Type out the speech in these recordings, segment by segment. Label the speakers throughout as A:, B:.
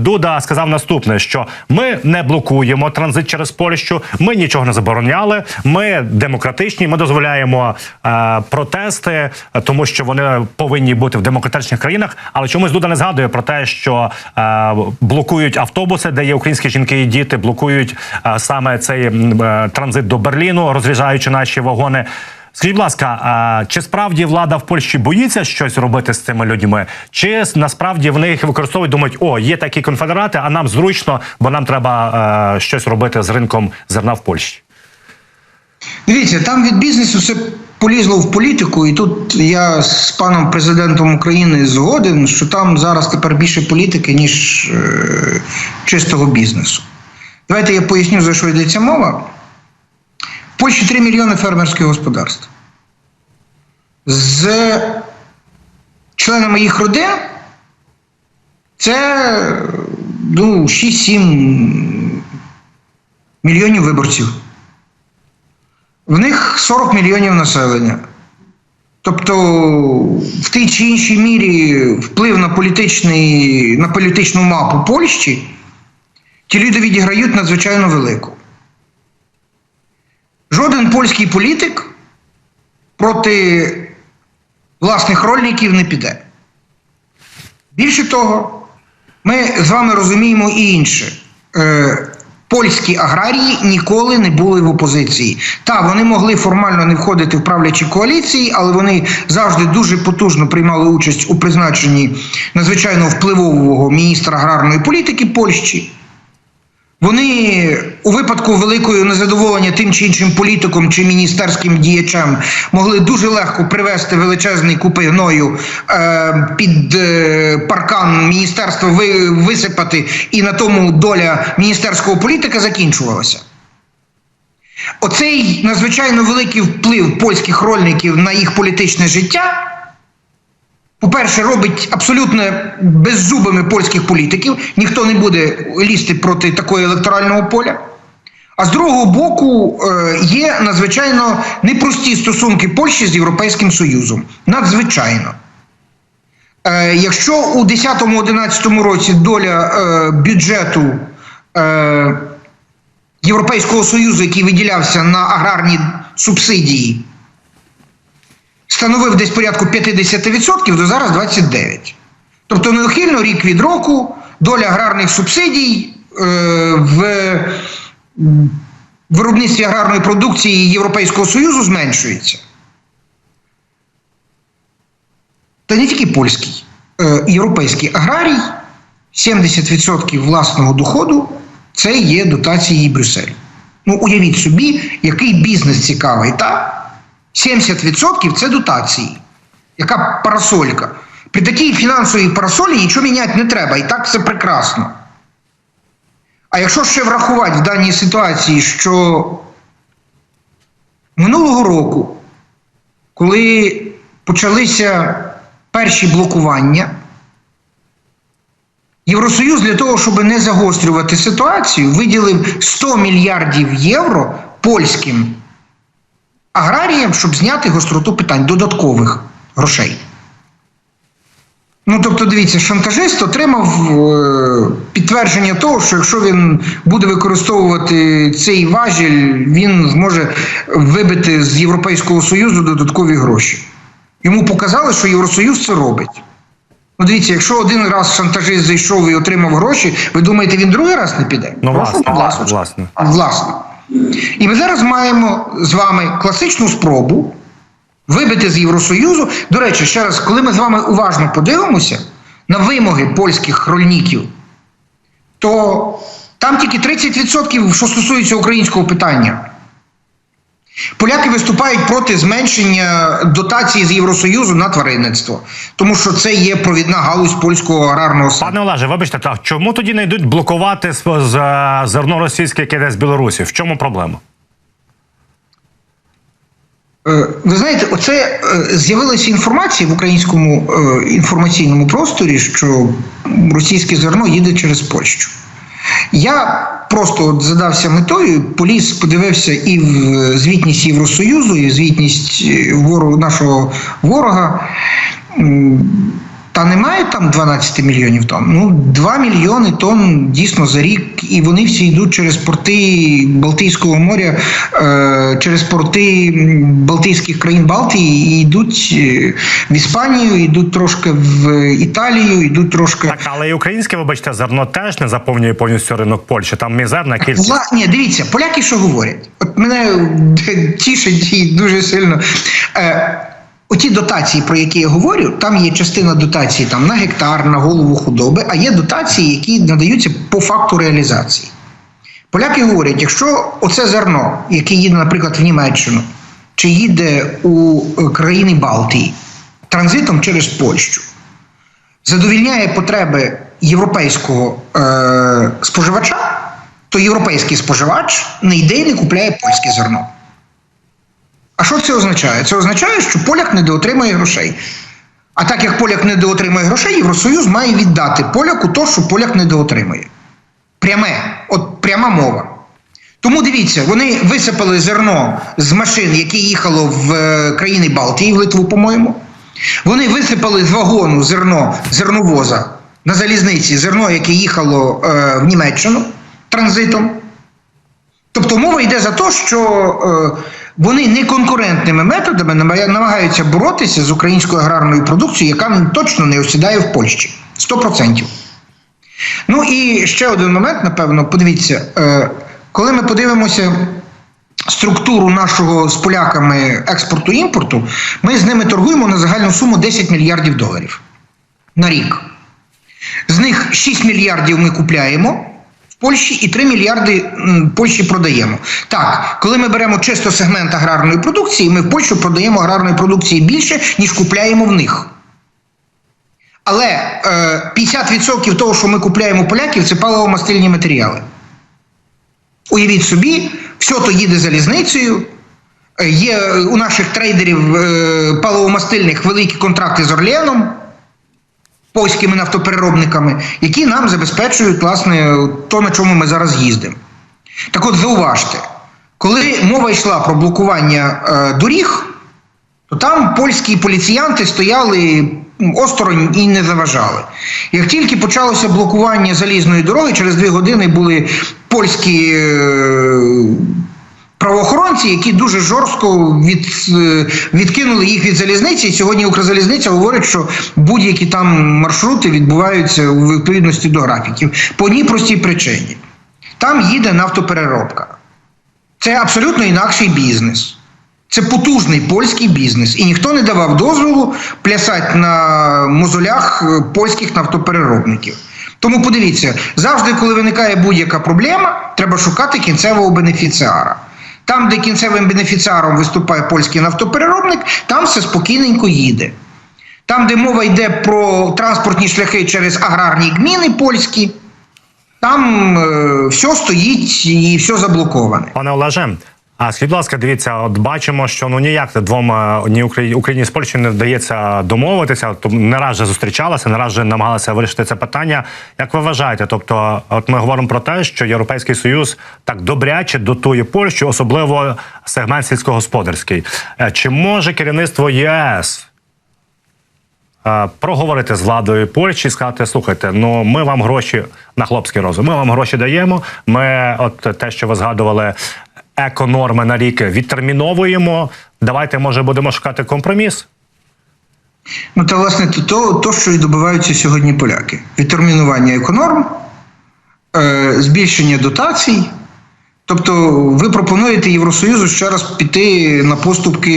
A: Дуда сказав наступне: що ми не блокуємо транзит через Польщу, ми нічого не забороняли. Ми демократичні. Ми дозволяємо е, протести, тому що вони повинні бути в демократичних країнах. Але чомусь Дуда не згадує про те, що е, блокують автобуси, де є українські жінки і діти, блокують е, саме цей е, транзит до Берліну, розряджаючи наші вагони. Скажіть, будь ласка, а чи справді влада в Польщі боїться щось робити з цими людьми? Чи насправді вони їх використовують, думають, о, є такі конфедерати, а нам зручно, бо нам треба е, щось робити з ринком зерна в Польщі?
B: Дивіться, там від бізнесу все полізло в політику, і тут я з паном президентом України згоден, що там зараз тепер більше політики, ніж е, чистого бізнесу. Давайте я поясню, за що йдеться мова. Польщі 3 мільйони фермерських господарств. З членами їх родин це ну, 6-7 мільйонів виборців. В них 40 мільйонів населення. Тобто, в тій чи іншій мірі вплив на, політичний, на політичну мапу Польщі ті люди відіграють надзвичайно велику. Жоден польський політик проти власних рольників не піде. Більше того, ми з вами розуміємо і інше. Е, польські аграрії ніколи не були в опозиції. Та вони могли формально не входити в правлячі коаліції, але вони завжди дуже потужно приймали участь у призначенні надзвичайно впливового міністра аграрної політики Польщі. Вони у випадку великої незадоволення тим чи іншим політиком чи міністерським діячем могли дуже легко привести величезний купи гною е, під е, паркан міністерства, ви, висипати, і на тому доля міністерського політика закінчувалася. Оцей надзвичайно великий вплив польських рольників на їх політичне життя. По-перше, робить абсолютно беззубими польських політиків. Ніхто не буде лізти проти такого електорального поля. А з другого боку, е, є надзвичайно непрості стосунки Польщі з Європейським Союзом. Надзвичайно. Е, Якщо у 2010-2011 році доля е, бюджету Європейського Союзу, який виділявся на аграрні субсидії, становив десь порядку 50%, то зараз 29%. Тобто неухильно рік від року доля аграрних субсидій е, в виробництві аграрної продукції Європейського Союзу зменшується. Та не тільки польський, е, європейський аграрій 70% власного доходу це є дотації Брюсселю. Ну, уявіть собі, який бізнес цікавий, так? 70% це дотації. Яка парасолька. При такій фінансовій парасолі нічого міняти не треба, і так все прекрасно. А якщо ще врахувати в даній ситуації, що минулого року, коли почалися перші блокування, Євросоюз для того, щоб не загострювати ситуацію, виділив 100 мільярдів євро польським аграріям, щоб зняти гостроту питань додаткових грошей. Ну, тобто, дивіться, шантажист отримав е, підтвердження того, що якщо він буде використовувати цей важіль, він зможе вибити з Європейського Союзу додаткові гроші. Йому показали, що Євросоюз це робить. Ну, дивіться, якщо один раз шантажист зайшов і отримав гроші, ви думаєте, він другий раз не піде?
A: Ну,
B: Прошу,
A: власне,
B: будь
A: власне.
B: Власне. І ми зараз маємо з вами класичну спробу вибити з Євросоюзу. До речі, ще раз, коли ми з вами уважно подивимося на вимоги польських хрольників, то там тільки 30%, що стосується українського питання. Поляки виступають проти зменшення дотації з Євросоюзу на тваринництво, тому що це є провідна галузь польського аграрного сектору.
A: Пане Олеже, вибачте, так чому тоді не йдуть блокувати е, зерно російське, яке йде з Білорусі? В чому проблема?
B: Е, Ви знаєте, оце е, з'явилася інформація в українському інформаційному просторі, що російське зерно їде через Польщу. Я просто от задався метою, поліз, подивився і в звітність Євросоюзу, і в звітність е, ворогу, нашого ворога. Та немає там 12 мільйонів тонн. Ну, 2 мільйони тонн дійсно за рік, і вони всі йдуть через порти Балтійського моря, е, через порти Балтійських країн Балтії і йдуть е, в Іспанію, йдуть трошки в Італію, йдуть трошки.
A: Так, але і українське, вибачте, зерно теж не заповнює повністю ринок Польщі. Там мізерна кількість.
B: Вла... Ні, дивіться, поляки що говорять? От мене тішить і дуже сильно. Е, оті дотації, про які я говорю, там є частина дотацій там, на гектар, на голову худоби, а є дотації, які надаються по факту реалізації. Поляки говорять, якщо оце зерно, яке їде, наприклад, в Німеччину, чи їде у е, країни Балтії транзитом через Польщу, задовільняє потреби європейського е, споживача, то європейський споживач не йде і не купляє польське зерно. А що це означає? Це означає, що поляк недоотримує грошей. А так як поляк недоотримує грошей, Євросоюз має віддати поляку то, що поляк недоотримує. Пряме, от пряма мова. Тому дивіться, вони висипали зерно з машин, яке їхало в е, країни Балтії, в Литву, по-моєму. Вони висипали з вагону зерно зерновоза на залізниці, зерно, яке їхало е, в Німеччину транзитом. Тобто мова йде за те, що е, вони неконкурентними методами намагаються боротися з українською аграрною продукцією, яка точно не осідає в Польщі. 100%. Ну і ще один момент, напевно, подивіться, е, коли ми подивимося структуру нашого з поляками експорту імпорту, ми з ними торгуємо на загальну суму 10 мільярдів доларів на рік. З них 6 мільярдів ми купляємо Польщі і 3 мільярди Польщі продаємо. Так, коли ми беремо чисто сегмент аграрної продукції, ми в Польщу продаємо аграрної продукції більше, ніж купляємо в них. Але е, 50% того, що ми купляємо поляків, це паливо-мастильні матеріали. Уявіть собі, все то їде залізницею. Е, Є у наших трейдерів е, паливомастильних великі контракти з Орленом, польськими нафтопереробниками, які нам забезпечують власне то, на чому ми зараз їздимо. Так от зауважте, коли мова йшла про блокування е, доріг, то там польські поліціянти стояли осторонь і не заважали. Як тільки почалося блокування залізної дороги, через дві години були польські е, правоохоронці, які дуже жорстко від, е, відкинули їх від залізниці. І сьогодні Укрзалізниця говорить, що будь-які там маршрути відбуваються у відповідності до графіків. По одній простій причині. Там їде нафтопереробка. Це абсолютно інакший бізнес. Це потужний польський бізнес, і ніхто не давав дозволу плясати на мозолях е, польських нафтопереробників. Тому подивіться, завжди, коли виникає будь-яка проблема, треба шукати кінцевого бенефіціара. Там, де кінцевим бенефіціаром виступає польський нафтопереробник, там все спокійненько їде. Там, де мова йде про транспортні шляхи через аграрні гміни польські, там е, все стоїть і все заблоковане.
A: Пане Олеже, а скажіть, будь ласка, дивіться, от бачимо, що ну ніяк двом е, ні Україні, Україні з Польщею не вдається домовитися. То не раз вже зустрічалися, не раз вже намагалися вирішити це питання. Як ви вважаєте? Тобто, от ми говоримо про те, що Європейський Союз так добряче дотує Польщу, особливо сегмент сільськогосподарський. Е, Чи може керівництво ЄС? е, Проговорити з владою Польщі і сказати: слухайте, ну ми вам гроші на хлопський розум. Ми вам гроші даємо. Ми, от те, що ви згадували, еконорми на рік відтерміновуємо. Давайте, може, будемо шукати компроміс.
B: Ну, та власне то, то, то, що і добиваються сьогодні поляки: відтермінування еконорм, е, збільшення дотацій. Тобто, ви пропонуєте Євросоюзу ще раз піти на поступки.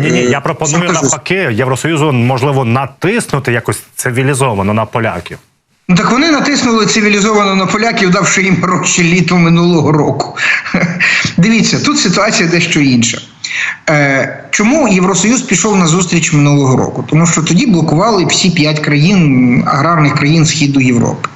A: Ні, ні, я
B: е,
A: пропоную навпаки Євросоюзу, можливо, натиснути якось цивілізовано на поляків.
B: Ну так вони натиснули цивілізовано на поляків, давши їм гроші літо минулого року. Дивіться, тут ситуація дещо інша. Е, чому Євросоюз пішов на зустріч минулого року? Тому що тоді блокували всі п'ять країн, аграрних країн Східу Європи.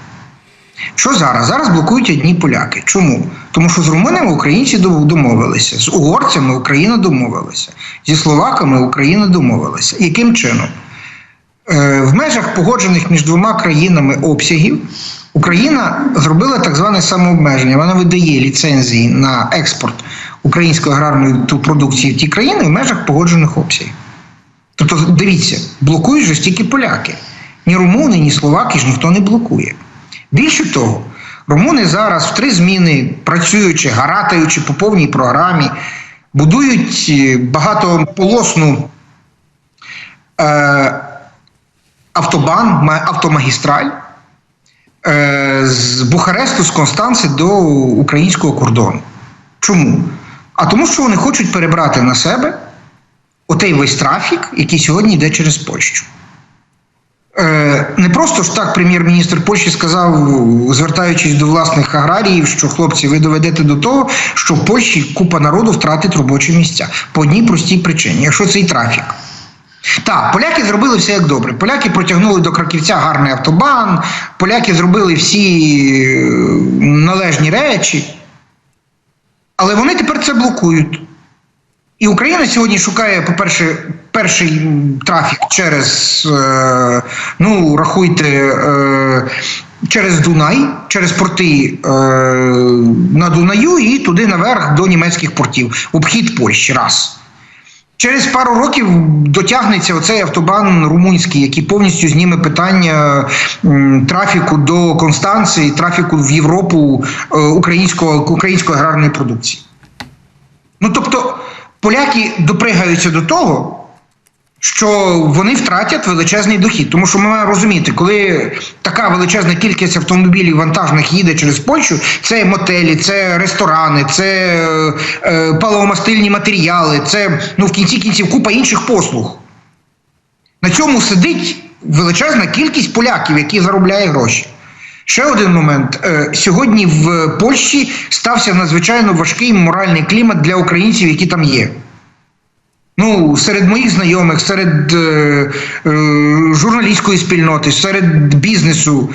B: Що зараз? Зараз блокують одні поляки. Чому? Тому що з румунами українці домовилися, з угорцями Україна домовилася, зі словаками Україна домовилася. Яким чином? Е, В межах погоджених між двома країнами обсягів Україна зробила так зване самообмеження. Вона видає ліцензії на експорт української аграрної продукції в ті країни в межах погоджених обсягів. Тобто, дивіться, блокують же стільки поляки. ні румуни, ні словаки ж ніхто не блокує. Більше того, румуни зараз в три зміни, працюючи, гаратаючи по повній програмі, будують е, багатополосну е, автобан, автомагістраль е, з Бухаресту, з Констанци до українського кордону. Чому? А тому, що вони хочуть перебрати на себе отей весь трафік, який сьогодні йде через Польщу. Е, Не просто ж так прем'єр-міністр Польщі сказав, звертаючись до власних аграріїв, що хлопці, ви доведете до того, що в Польщі купа народу втратить робочі місця по одній простій причині, якщо цей трафік. Так, поляки зробили все як добре. Поляки протягнули до Краківця гарний автобан, поляки зробили всі е, належні речі, але вони тепер це блокують. І Україна сьогодні шукає, по-перше, перший трафік через, е, ну, рахуйте, е, через Дунай, через порти на Дунаю і туди наверх до німецьких портів, обхід Польщі. Раз. Через пару років дотягнеться оцей автобан румунський, який повністю зніме питання трафіку до Констанції, трафіку в Європу е, українського, української аграрної продукції. Ну тобто поляки допригаються до того, що вони втратять величезний дохід. Тому що ми маємо розуміти, коли така величезна кількість автомобілів вантажних їде через Польщу, це мотелі, це ресторани, це е, е, паливомастильні матеріали, це ну, в кінці кінців купа інших послуг. На цьому сидить величезна кількість поляків, які заробляють гроші. Ще один момент. Е, Сьогодні в Польщі стався надзвичайно важкий моральний клімат для українців, які там є. Ну, серед моїх знайомих, серед е, е, журналістської спільноти, серед бізнесу.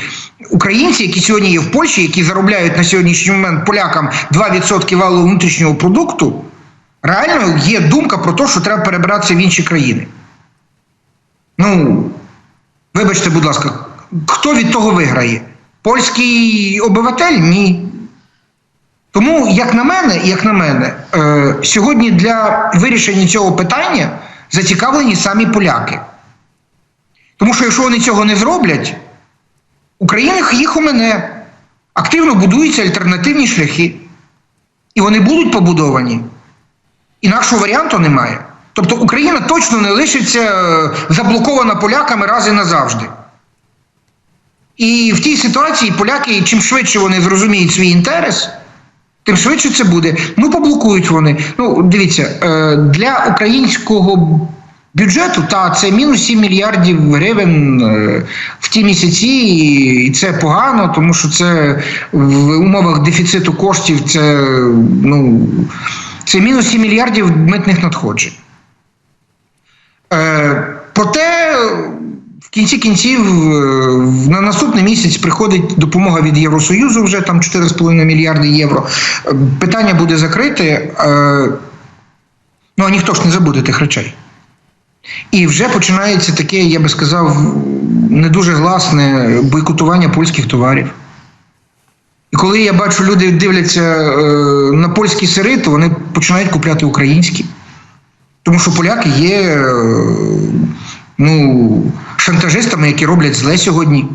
B: Українці, які сьогодні є в Польщі, які заробляють на сьогоднішній момент полякам 2% валового внутрішнього продукту, реально є думка про те, що треба перебиратися в інші країни. Ну, вибачте, будь ласка, хто від того виграє? Польський обиватель? Ні. Тому, як на мене, як на мене, е, сьогодні для вирішення цього питання зацікавлені самі поляки. Тому що якщо вони цього не зроблять, Україна їх у мене активно будуються альтернативні шляхи. І вони будуть побудовані. Інакшого варіанту немає. Тобто Україна точно не лишиться е, заблокована поляками раз і назавжди. І в тій ситуації поляки, чим швидше вони зрозуміють свій інтерес, тим швидше це буде. Ну, поблокують вони. Ну, дивіться, е, для українського бюджету та це мінус 7 мільярдів гривень е, в ті місяці, і це погано, тому що це в умовах дефіциту коштів це, ну, це мінус 7 мільярдів митних надходжень. Е, проте кінці кінців е, на наступний місяць приходить допомога від Євросоюзу, вже там 4,5 мільярди євро. Е, Питання буде закрите. Е, ну а ніхто ж не забуде тих речей. І вже починається таке, я би сказав, не дуже гласне бойкотування польських товарів. І коли я бачу, люди дивляться на польські сири, то вони починають купляти українські. Тому що поляки є ну, шантажистами, які роблять зле сьогодні.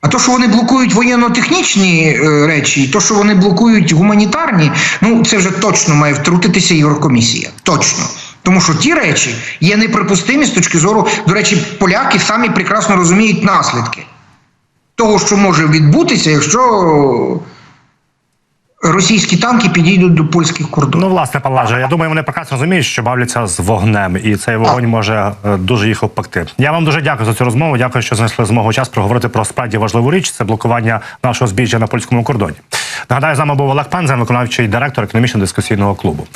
B: А то, що вони блокують воєнно-технічні е, речі, і то, що вони блокують гуманітарні, ну це вже точно має втрутитися Єврокомісія. Точно. Тому що ті речі є неприпустимі з точки зору, до речі, поляки самі прекрасно розуміють наслідки того, що може відбутися, якщо російські танки підійдуть до польських кордонів.
A: Ну, власне, Палаже, я думаю, вони прекрасно розуміють, що бавляться з вогнем, і цей вогонь може е, дуже їх обпекти. Я вам дуже дякую за цю розмову. Дякую, що знайшли змогу час проговорити про справді важливу річ. Це блокування нашого збіжжя на польському кордоні. Нагадаю, з нами був Олег Пензен, виконавчий директор економічно-дискусійного клубу.